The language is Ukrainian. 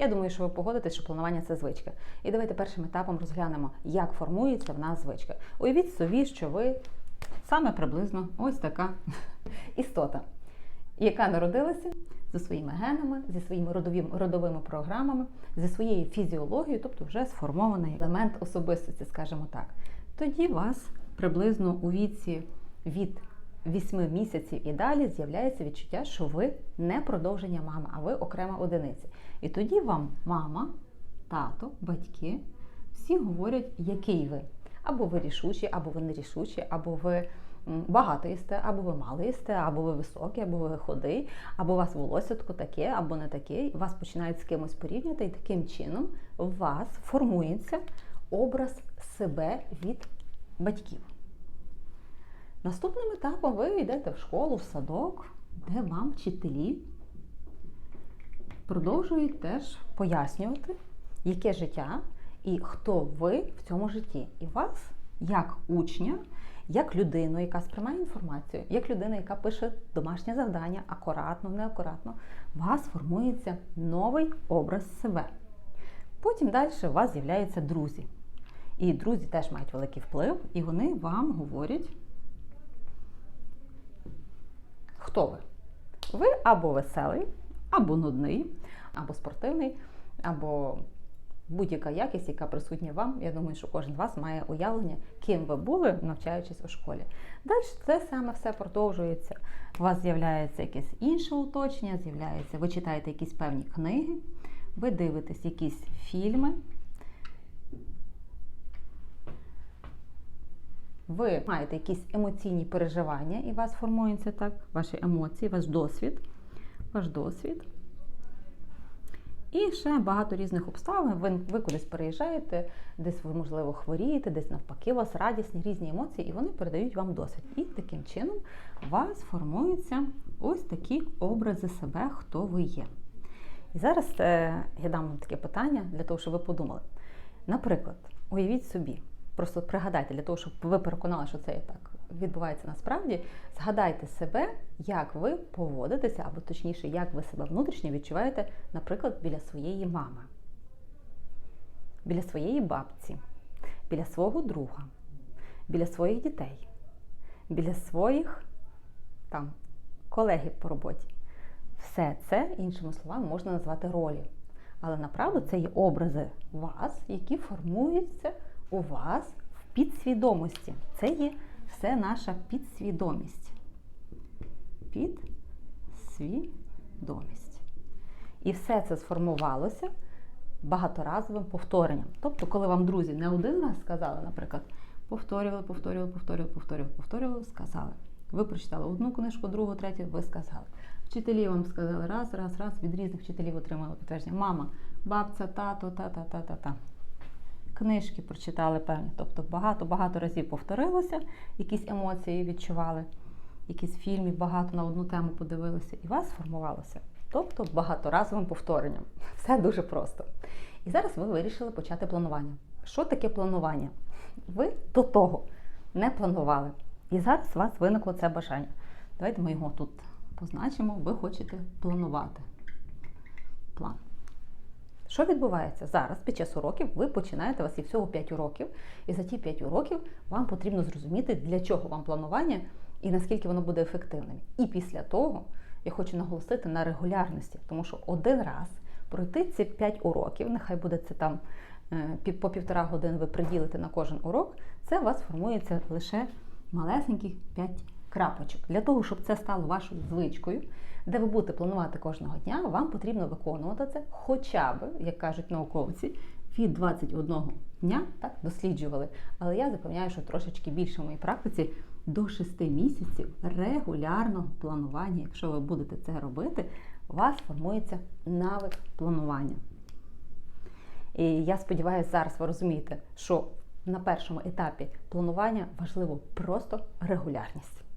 Я думаю, що ви погодитесь, що планування це звичка. І давайте першим етапом розглянемо, як формується в нас звичка. Уявіть собі, що ви саме приблизно ось така істота, яка народилася за своїми генами, зі своїми родовими, родовими програмами, зі своєю фізіологією, тобто вже сформований елемент особистості, скажімо так. Тоді вас приблизно у віці від 8 місяців і далі з'являється відчуття, що ви не продовження мами, а ви окрема одиниця. І тоді вам мама, тато, батьки всі говорять, який ви. Або ви рішучі, або ви нерішучі, або ви багато їсте, або ви мало їсте, або ви високий, або ви худий, або у вас волосятко таке, або не таке. Вас починають з кимось порівняти, і таким чином у вас формується образ себе від батьків. Наступним етапом ви йдете в школу, в садок, де вам вчителі продовжують теж пояснювати, яке життя і хто ви в цьому житті. І вас, як учня, як людину, яка сприймає інформацію, як людина, яка пише домашнє завдання, акуратно, неакуратно, у вас формується новий образ себе. Потім далі у вас з'являються друзі. І друзі теж мають великий вплив, і вони вам говорять, хто ви. Ви або веселий, або нудний, або спортивний, або будь-яка якість, яка присутня вам. Я думаю, що кожен з вас має уявлення, ким ви були, навчаючись у школі. Далі це саме все продовжується. У вас з'являється якесь інше уточнення, з'являється, ви читаєте якісь певні книги, ви дивитесь якісь фільми. Ви маєте якісь емоційні переживання, і у вас формуються так, ваші емоції, ваш досвід, ваш досвід. І ще багато різних обставин. Ви, ви кудись переїжджаєте, десь ви, можливо, хворієте, десь навпаки, у вас радісні різні емоції, і вони передають вам досвід. І таким чином у вас формуються ось такі образи себе, хто ви є. І зараз е, я дам вам таке питання для того, щоб ви подумали. Наприклад, уявіть собі, просто пригадайте для того, щоб ви переконали, що це так відбувається насправді. Згадайте себе, як ви поводитеся, або точніше, як ви себе внутрішньо відчуваєте, наприклад, біля своєї мами, біля своєї бабці, біля свого друга, біля своїх дітей, біля своїх там колегів по роботі. Все це, іншими словами, можна назвати ролі. Але направду це є образи вас, які формуються у вас в підсвідомості. Це є все наша підсвідомість. Підсвідомість. І все це сформувалося багаторазовим повторенням. Тобто, коли вам друзі не один раз сказали, наприклад, повторювали, повторювали, повторювали, повторювали, повторювали, сказали. Ви прочитали одну книжку, другу, третю, ви сказали. Вчителі вам сказали раз, раз, раз, від різних вчителів отримали підтвердження. Мама, бабця, тато, та-та, та-та, та. Книжки прочитали певні. Тобто багато-багато разів повторилося, якісь емоції відчували, якісь фільмів багато на одну тему подивилися, і вас сформувалося. Тобто багаторазовим повторенням. Все дуже просто. І зараз ви вирішили почати планування. Що таке планування? Ви до того не планували. І зараз у вас виникло це бажання. Давайте ми його тут позначимо. Ви хочете планувати. План. Що відбувається зараз під час уроків? Ви починаєте у вас є всього 5 уроків, і за ті 5 уроків вам потрібно зрозуміти, для чого вам планування і наскільки воно буде ефективним. І після того я хочу наголосити на регулярності, тому що один раз пройти ці 5 уроків, нехай буде це там е, по півтора години ви приділите на кожен урок, це у вас формується лише малесеньких 5 крапочок. Для того, щоб це стало вашою звичкою, де ви будете планувати кожного дня, вам потрібно виконувати це хоча б, як кажуть науковці, від 21 дня так досліджували. Але я запевняю, що трошечки більше в моїй практиці до 6 місяців регулярного планування. Якщо ви будете це робити, у вас формується навик планування. І я сподіваюся, зараз ви розумієте, що на першому етапі планування важливо просто регулярність.